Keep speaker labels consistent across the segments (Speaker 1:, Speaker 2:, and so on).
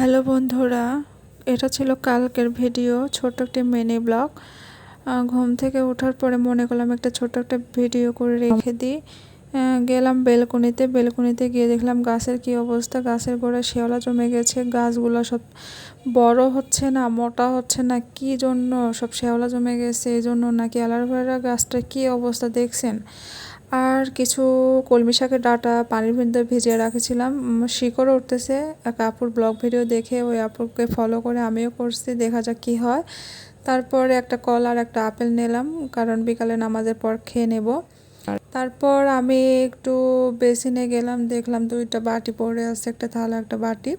Speaker 1: Hello বন্ধুরা, এটা ছিল কালকের ভিডিও, ছোট্ট একটি মিনি ব্লগ ঘুম থেকে ওঠার পরে মনে করলাম একটা ছোট্ট একটা ভিডিও করে রেখে দিই। গেলাম বেলকনিতে বেলকনিতে গিয়ে দেখলাম গাছের কি অবস্থা, গাছের গোড়ায় শেওলা জমে গেছে, গাছগুলো সব বড় হচ্ছে না, মোটা হচ্ছে না, কি জন্য সব শেওলা জমে গেছে, এই জন্য নাকি অ্যালোভেরা গাছটা কি অবস্থা দেখছেন? আর কিছু কলমি শাকের ডাটা পানির ভিতরে ভিজিয়ে রাখেছিলাম। শিকড় উঠতেছে। এক আপুর ব্লগ ভিডিও দেখে ওই আপুকে ফলো করে আমিও করছি, দেখা যাক কী হয়। তারপরে একটা কল আর একটা আপেল নিলাম, কারণ বিকালে নামাজের পর খেয়ে নেব। তারপর আমি একটু বেসিনে গেলাম, দেখলাম দুইটা বাটি পড়ে আছে, একটা থালা, একটা বাটি।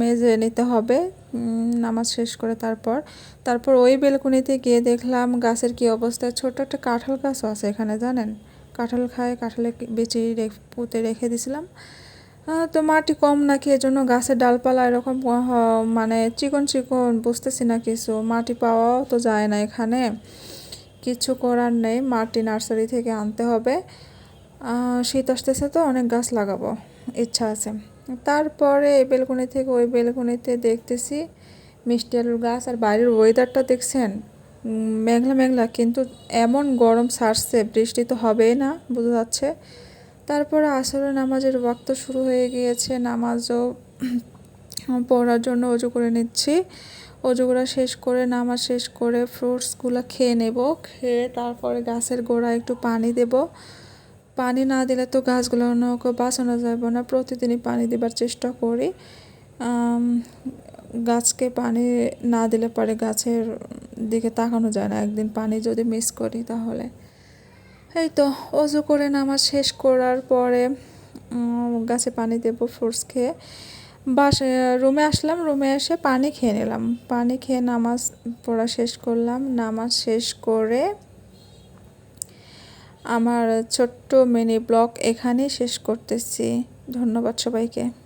Speaker 1: মেজে নিতে হবে। নামাজ শেষ করে তারপর। তারপর ওই বেলকুনিতে গিয়ে দেখলাম গাছের কি অবস্থা। ছোট একটা কাঁঠাল গাছও আছে এখানে, জানেন? কাঁঠাল খায়, কাঁঠালে বেঁচে পুঁতে রেখে দিছিলাম। তো মাটি কম নাকি, এজন্য গাছের ডালপালা এরকম মানে চিকন চিকন, বুঝতেছি না কিছু। মাটি পাওয়াও তো যায় না এখানে। কিছু করার নেই, মাটি নার্সারি থেকে আনতে হবে। শীত আসতেছে তো, অনেক গাছ লাগাবো। ইচ্ছা আছে। তারপরে এই বেলকুনি থেকে ওই বেলকুনিতে দেখতেছি মিষ্টি আলুর গাছ, আর বাইরের ওয়েদারটা দেখছেন? মেঘলা মেঘলা, কিন্তু এমন গরম সারছে, বৃষ্টি তো হবেই না, বোঝা যাচ্ছে। তারপরে আসলে নামাজের ওয়াক্ত শুরু হয়ে গিয়েছে, নামাজও পড়ার জন্য অজু করে নিচ্ছি। অজু করা শেষ করে, নামাজ শেষ করে ফ্রুটসগুলো খেয়ে নেব, খেয়ে তারপরে গাছের গোড়া একটু পানি দেব। পানি না দিলে তো গাছগুলো বাঁচানো যাবে না, প্রতিদিনই পানি দেবার চেষ্টা করি। গাছকে পানি না দিলে পরে গাছের দিকে তাকানো যায় না। একদিন পানি যদি মিস করি তাহলে। এই তো, অজু করে নামাজ শেষ করার পরে গাছে পানি দেব ফ্রুটস খেয়ে। বাস, রুমে আসলাম, রুমে এসে পানি খেয়ে নিলাম। পানি খেয়ে নামাজ পড়া শেষ করলাম। নামাজ শেষ করে আমার ছোট্ট মিনি ব্লগ এখানেই শেষ করতেছি। ধন্যবাদ সবাইকে।